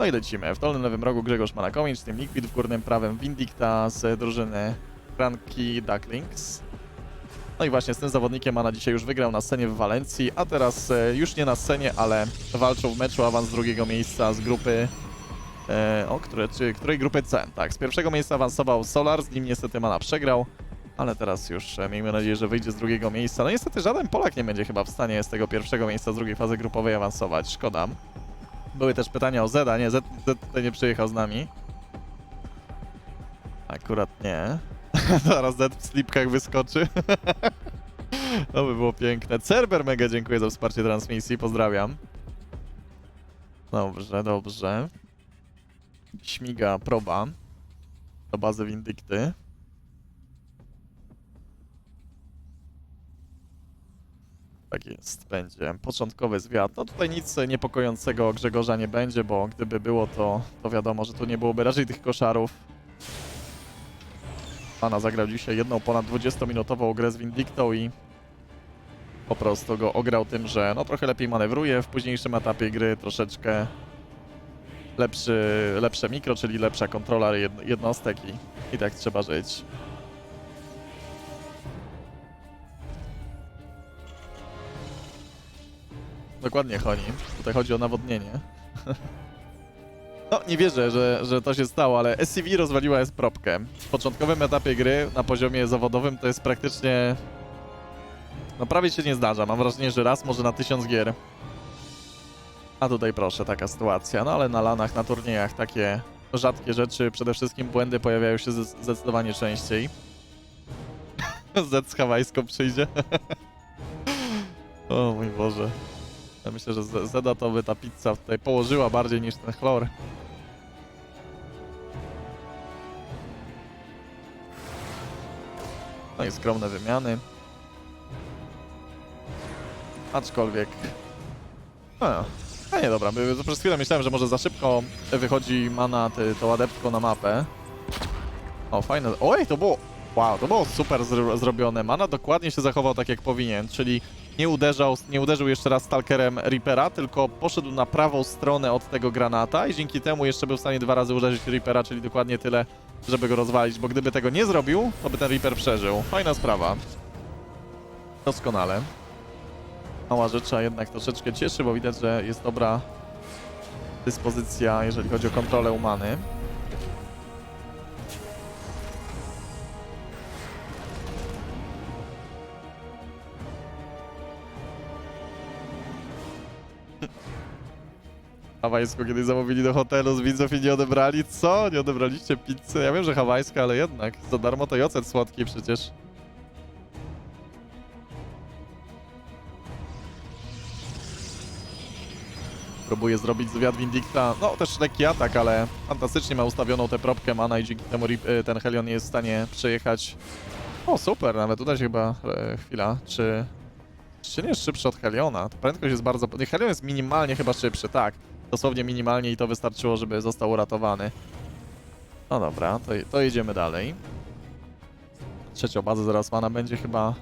No i lecimy. W dolnym lewym rogu Grzegorz Manakowicz, tym Liquid, w górnym prawym Vindicta z drużyny Franki Ducklings. No i właśnie z tym zawodnikiem Mana dzisiaj już wygrał na scenie w Walencji, a teraz e, już nie na scenie, ale walczą w meczu awans z drugiego miejsca z grupy e, o, które, czy, której grupy C. Tak, z pierwszego miejsca awansował Solar, z nim niestety Mana przegrał, ale teraz już e, miejmy nadzieję, że wyjdzie z drugiego miejsca. No niestety żaden Polak nie będzie chyba w stanie z tego pierwszego miejsca z drugiej fazy grupowej awansować, szkoda. Były też pytania o Zeda, nie, Zed, Zed tutaj nie przyjechał z nami. Akurat nie. Zaraz Zed w slipkach wyskoczy. to by było piękne. Cerber mega dziękuję za wsparcie transmisji, pozdrawiam. Dobrze, dobrze. Śmiga proba do bazy Windykty. Tak jest, będzie. Początkowy zwiat. No tutaj nic niepokojącego Grzegorza nie będzie, bo gdyby było to, to wiadomo, że tu nie byłoby raczej tych koszarów. Pana zagrał dzisiaj jedną ponad 20-minutową grę z Vindictą i po prostu go ograł tym, że no trochę lepiej manewruje w późniejszym etapie gry, troszeczkę lepszy, lepsze mikro, czyli lepsza kontrola jed- jednostek i, i tak trzeba żyć. Dokładnie Honi. Tutaj chodzi o nawodnienie. No, nie wierzę, że, że to się stało, ale SCV rozwaliła jest propkę. W początkowym etapie gry na poziomie zawodowym to jest praktycznie... No prawie się nie zdarza. Mam wrażenie, że raz może na tysiąc gier. A tutaj proszę, taka sytuacja. No ale na lanach, na turniejach takie rzadkie rzeczy, przede wszystkim błędy pojawiają się zde- zdecydowanie częściej. Z hawajską przyjdzie. o mój Boże. Myślę, że Zeda to by ta pizza tutaj położyła bardziej niż ten chlor. No i skromne wymiany. Aczkolwiek... No, a nie dobra, przez chwilę myślałem, że może za szybko wychodzi mana ty, tą adeptką na mapę. O, fajne. Oj, to było... Wow, to było super zro zrobione. Mana dokładnie się zachował tak jak powinien, czyli nie uderzał, nie uderzył jeszcze raz stalkerem Reapera, tylko poszedł na prawą stronę od tego granata i dzięki temu jeszcze był w stanie dwa razy uderzyć Reapera, czyli dokładnie tyle, żeby go rozwalić, bo gdyby tego nie zrobił, to by ten Reaper przeżył. Fajna sprawa. Doskonale. Mała rzecz, a jednak troszeczkę cieszy, bo widać, że jest dobra dyspozycja, jeżeli chodzi o kontrolę umany. Hawajską kiedyś zamówili do hotelu z widzów i nie odebrali. Co? Nie odebraliście pizzy? Ja wiem, że hawajska, ale jednak. Za darmo to i ocet słodki przecież. Próbuje zrobić zwiat Vindicta. No, też lekki atak, ale fantastycznie ma ustawioną tę propkę mana i dzięki temu y, ten Helion nie jest w stanie przejechać. O, super, nawet uda się chyba... E, chwila, czy... Czy nie jest szybszy od Heliona? Prędkość jest bardzo... nie, Helion jest minimalnie chyba szybszy, tak. Dosłownie minimalnie i to wystarczyło, żeby został uratowany. No dobra, to, to jedziemy dalej. Trzecią bazę zaraz mana będzie chyba...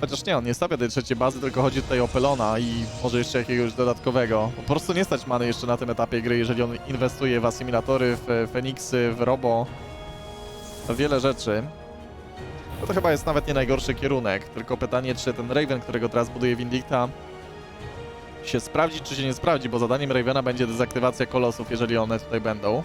Chociaż nie, on nie stawia tej trzeciej bazy, tylko chodzi tutaj o Pelona i może jeszcze jakiegoś dodatkowego. Po prostu nie stać many jeszcze na tym etapie gry, jeżeli on inwestuje w asymilatory, w Feniksy, w Robo. W wiele rzeczy. No to chyba jest nawet nie najgorszy kierunek, tylko pytanie, czy ten Raven, którego teraz buduje Vindicta, się sprawdzi, czy się nie sprawdzi, bo zadaniem Ravena będzie dezaktywacja kolosów, jeżeli one tutaj będą.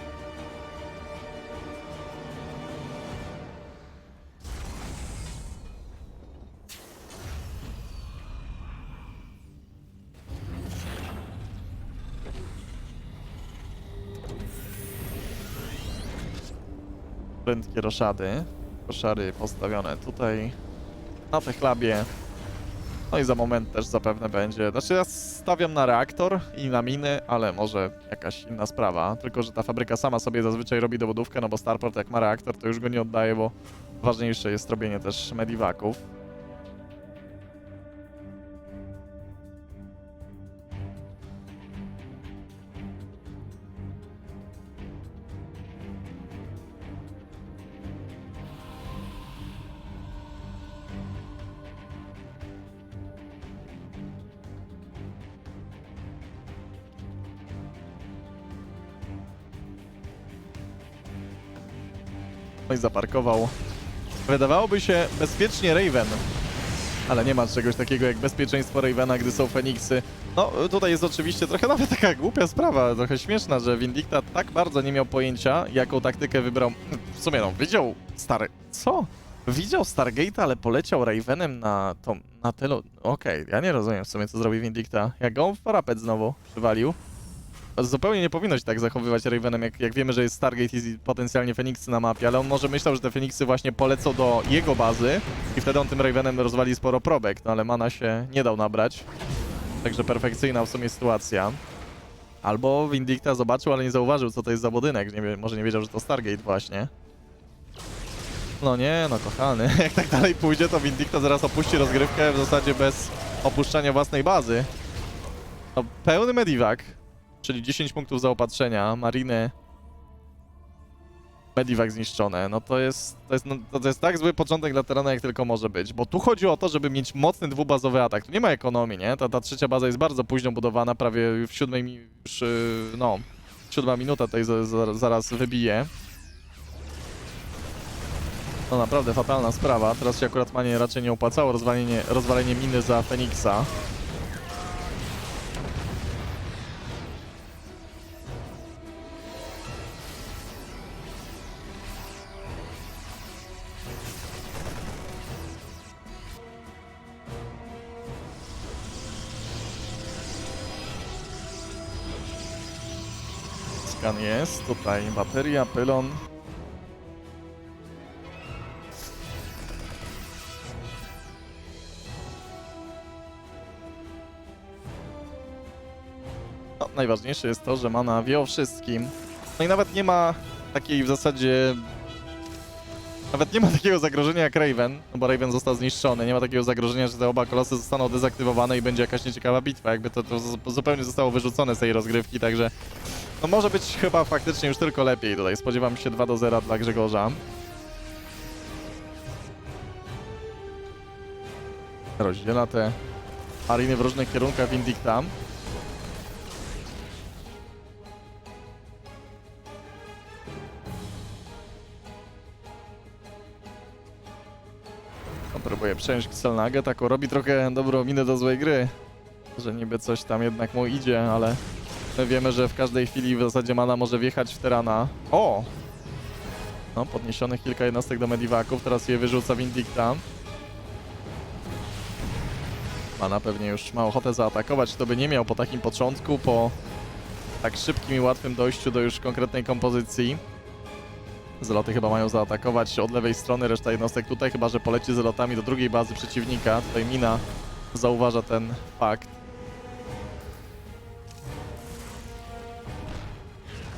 Prędkie roszady. Koszary postawione tutaj na techlabie. No i za moment też zapewne będzie. Znaczy ja stawiam na reaktor i na miny, ale może jakaś inna sprawa. Tylko, że ta fabryka sama sobie zazwyczaj robi dowodówkę, no bo Starport jak ma reaktor, to już go nie oddaje, bo ważniejsze jest robienie też medivaków. I zaparkował. Wydawałoby się bezpiecznie Raven, ale nie ma czegoś takiego jak bezpieczeństwo Ravena, gdy są Feniksy. No, tutaj jest oczywiście trochę nawet taka głupia sprawa, trochę śmieszna, że Vindicta tak bardzo nie miał pojęcia, jaką taktykę wybrał. W sumie no, widział Star... Co? Widział Stargate, ale poleciał Ravenem na tą... na tylu... Okej, ja nie rozumiem w sumie, co zrobił Vindicta. Jak go w parapet znowu przywalił. Zupełnie nie powinno się tak zachowywać Ravenem, jak, jak wiemy, że jest Stargate i potencjalnie Feniksy na mapie, ale on może myślał, że te Feniksy właśnie polecą do jego bazy i wtedy on tym Ravenem rozwali sporo probek, no ale mana się nie dał nabrać. Także perfekcyjna w sumie sytuacja. Albo Vindicta zobaczył, ale nie zauważył, co to jest za budynek. Nie może nie wiedział, że to Stargate właśnie. No nie, no kochany. Jak tak dalej pójdzie, to Vindicta zaraz opuści rozgrywkę w zasadzie bez opuszczania własnej bazy. No, pełny medivac, czyli 10 punktów zaopatrzenia, mariny. Medivac zniszczone, no to jest, to jest, no, to jest tak zły początek dla Terana, jak tylko może być, bo tu chodzi o to, żeby mieć mocny dwubazowy atak. Tu nie ma ekonomii, nie? Ta, ta trzecia baza jest bardzo późno budowana, prawie w siódmej, już, yy, no, siódma minuta tutaj za, za, zaraz wybije. No naprawdę fatalna sprawa. Teraz się akurat Manie raczej nie opłacało rozwalenie, rozwalenie miny za Feniksa. Skan jest, tutaj bateria, pylon. No, najważniejsze jest to, że mana wie o wszystkim. No i nawet nie ma takiej w zasadzie... Nawet nie ma takiego zagrożenia jak Raven, no bo Raven został zniszczony. Nie ma takiego zagrożenia, że te oba kolosy zostaną dezaktywowane i będzie jakaś nieciekawa bitwa. Jakby to, to zu- zupełnie zostało wyrzucone z tej rozgrywki, także... No może być chyba faktycznie już tylko lepiej tutaj. Spodziewam się 2 do 0 dla Grzegorza. Rozdziela te areny w różnych kierunkach Vindicta. On próbuje przejąć Xelnagę, taką robi trochę dobrą minę do złej gry. Że niby coś tam jednak mu idzie, ale wiemy, że w każdej chwili w zasadzie mana może wjechać w terana. O! No, podniesionych kilka jednostek do mediwaków, teraz je wyrzuca Vindicta. Mana pewnie już ma ochotę zaatakować, to by nie miał po takim początku, po tak szybkim i łatwym dojściu do już konkretnej kompozycji. Zeloty chyba mają zaatakować od lewej strony, reszta jednostek tutaj, chyba że poleci zelotami do drugiej bazy przeciwnika. Tutaj Mina zauważa ten fakt.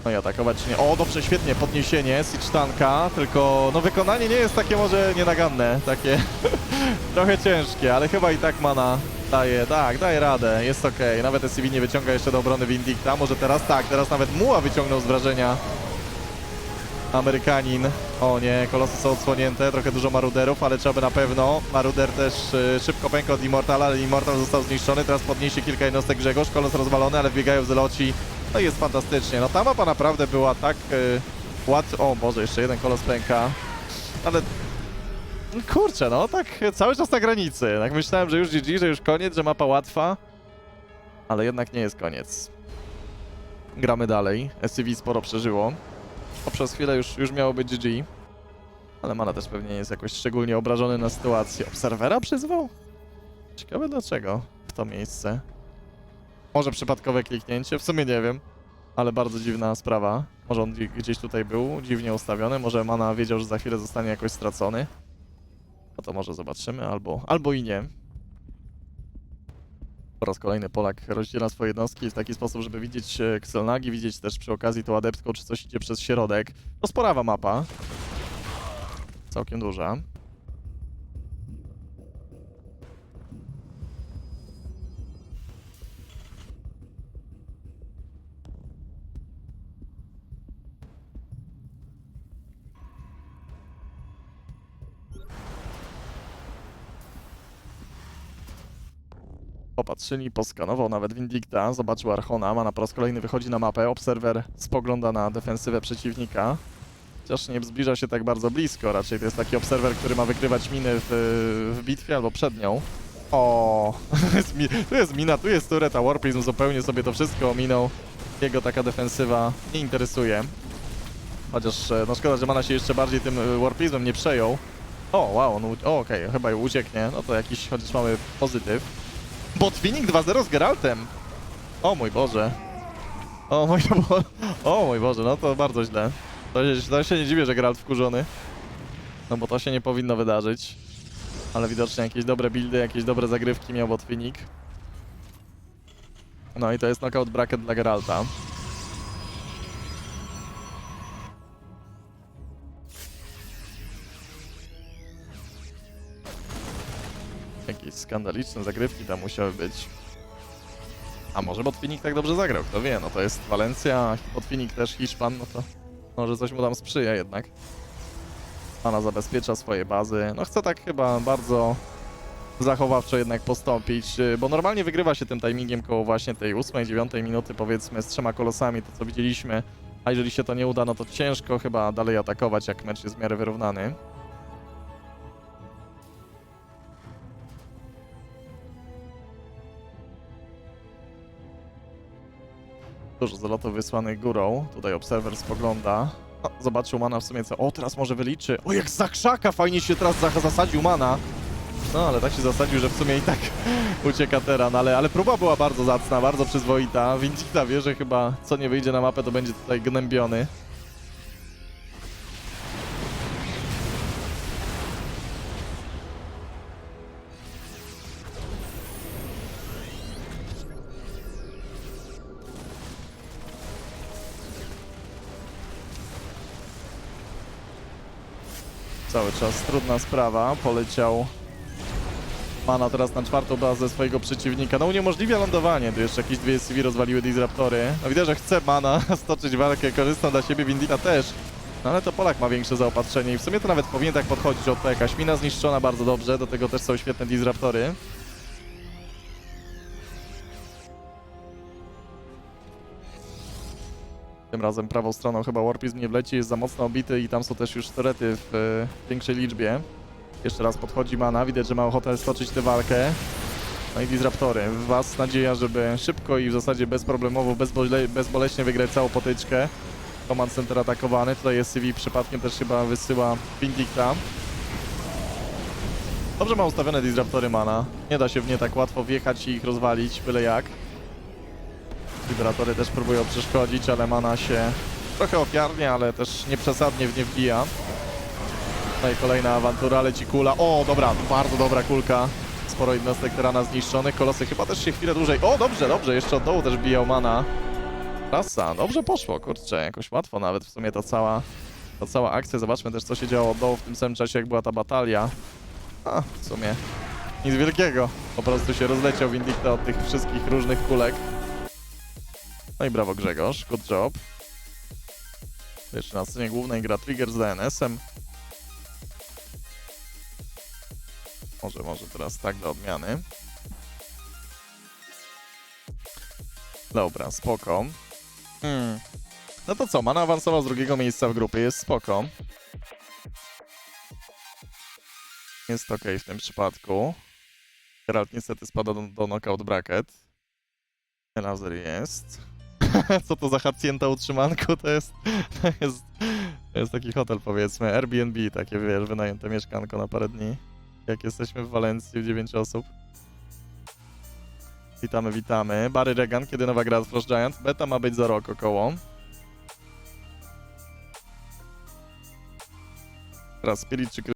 No i atakować czy nie. O, dobrze, świetnie, podniesienie, Siege tanka, tylko no wykonanie nie jest takie może nienaganne, takie trochę ciężkie, ale chyba i tak mana daje, tak, daje radę, jest okej. Nawet SCV nie wyciąga jeszcze do obrony Vindicta, może teraz tak, teraz nawet Muła wyciągnął z wrażenia Amerykanin. O nie, kolosy są odsłonięte, trochę dużo maruderów, ale trzeba by na pewno. Maruder też y, szybko pęka od Immortala, ale Immortal został zniszczony. Teraz podniesie kilka jednostek Grzegorz, kolos rozwalony, ale wbiegają zeloci. No i jest fantastycznie. No ta mapa naprawdę była tak y, łat... O Boże, jeszcze jeden kolos pęka. Ale... no Kurczę, no tak cały czas na granicy. Tak myślałem, że już GG, że już koniec, że mapa łatwa. Ale jednak nie jest koniec. Gramy dalej. SCV sporo przeżyło. O, przez chwilę już, już miało być GG. Ale Mana też pewnie nie jest jakoś szczególnie obrażony na sytuację. Obserwera przyzwał? Ciekawe dlaczego w to miejsce. Może przypadkowe kliknięcie? W sumie nie wiem. Ale bardzo dziwna sprawa. Może on gdzie- gdzieś tutaj był, dziwnie ustawiony. Może Mana wiedział, że za chwilę zostanie jakoś stracony. No to może zobaczymy, albo, albo i nie. Po raz kolejny Polak rozdziela swoje jednostki w taki sposób, żeby widzieć e, Xelnagi, widzieć też przy okazji tą adeptką, czy coś idzie przez środek. To sporawa mapa. Całkiem duża. Popatrzyli, poskanował nawet Vindicta, zobaczył Archona, Mana po raz kolejny wychodzi na mapę, Obserwer spogląda na defensywę przeciwnika. Chociaż nie zbliża się tak bardzo blisko, raczej to jest taki obserwer, który ma wykrywać miny w, w bitwie albo przed nią. O, tu jest mina, tu jest turret, a Warprism zupełnie sobie to wszystko ominął. Jego taka defensywa nie interesuje. Chociaż, e, no szkoda, że Mana się jeszcze bardziej tym e, Warprismem nie przejął. O, wow, on u- o, okej, chyba ucieknie, no to jakiś, chociaż mamy pozytyw. Botwinik 2-0 z Geraltem! O mój Boże. O mój, bo... o mój Boże, no to bardzo źle. To się, to się nie dziwię, że Geralt wkurzony. No bo to się nie powinno wydarzyć. Ale widocznie jakieś dobre buildy, jakieś dobre zagrywki miał Botwinik. No i to jest knockout bracket dla Geralta. Jakieś skandaliczne zagrywki tam musiały być. A może Botwinik tak dobrze zagrał, kto wie, no to jest Walencja, a Botwinik też Hiszpan, no to może coś mu tam sprzyja jednak. Ona zabezpiecza swoje bazy, no chce tak chyba bardzo zachowawczo jednak postąpić, y, bo normalnie wygrywa się tym timingiem koło właśnie tej 8-9 minuty powiedzmy z trzema kolosami, to co widzieliśmy, a jeżeli się to nie uda, no to ciężko chyba dalej atakować, jak mecz jest w miarę wyrównany. Dużo zalotów wysłanych górą. Tutaj obserwer spogląda. O, zobaczył mana w sumie co. O, teraz może wyliczy. O, jak za krzaka fajnie się teraz za- zasadził mana. No, ale tak się zasadził, że w sumie i tak ucieka teran, ale, ale próba była bardzo zacna, bardzo przyzwoita. Vindicta wie, że chyba co nie wyjdzie na mapę, to będzie tutaj gnębiony. Czas trudna sprawa. Poleciał Mana teraz na czwartą bazę swojego przeciwnika. No uniemożliwia lądowanie. Tu jeszcze jakieś dwie CV rozwaliły Disruptory. No widać, że chce Mana stoczyć walkę, korzysta dla siebie, Windita też. No ale to Polak ma większe zaopatrzenie i w sumie to nawet powinien tak podchodzić. Oto jakaś mina zniszczona bardzo dobrze, do tego też są świetne Disruptory. Tym razem prawą stroną chyba Warpizm nie wleci, jest za mocno obity i tam są też już turety w e, większej liczbie. Jeszcze raz podchodzi Mana, widać, że ma ochotę stoczyć tę walkę. No i Disruptory. W Was nadzieja, żeby szybko i w zasadzie bezproblemowo, bezbole bezboleśnie wygrać całą potyczkę. Command Center atakowany, tutaj jest CV przypadkiem też chyba wysyła Vindicta. Dobrze ma ustawione Disruptory Mana. Nie da się w nie tak łatwo wjechać i ich rozwalić, byle jak. Vibratory też próbują przeszkodzić, ale Mana się trochę ofiarnie, ale też nieprzesadnie w nie wbija. No i kolejna awantura, leci kula. O, dobra, bardzo dobra kulka. Sporo jednostek terana zniszczonych. Kolosy chyba też się chwilę dłużej. O, dobrze, dobrze, jeszcze od dołu też bijał mana. Rasa, dobrze poszło, kurczę, jakoś łatwo nawet w sumie ta cała, ta cała akcja. Zobaczmy też, co się działo od dołu w tym samym czasie, jak była ta batalia. A, w sumie nic wielkiego. Po prostu się rozleciał Vindicta od tych wszystkich różnych kulek. No i brawo Grzegorz, good job. Jeszcze na scenie głównej gra Trigger z DNS-em. Może, może teraz tak dla odmiany. Dobra, spoko. Hmm. No to co, Mana awansował z drugiego miejsca w grupie, jest spoko. Jest ok w tym przypadku. Geralt niestety spada do, do knockout bracket. Lazer jest. Co to za hacjenta utrzymanko? To jest, to jest, to jest taki hotel powiedzmy, Airbnb takie wiesz, wynajęte mieszkanko na parę dni. Jak jesteśmy w Walencji w 9 osób. Witamy, witamy. Barry Regan, kiedy nowa gra Frost Giant? Beta ma być za rok około. Teraz Spirit czy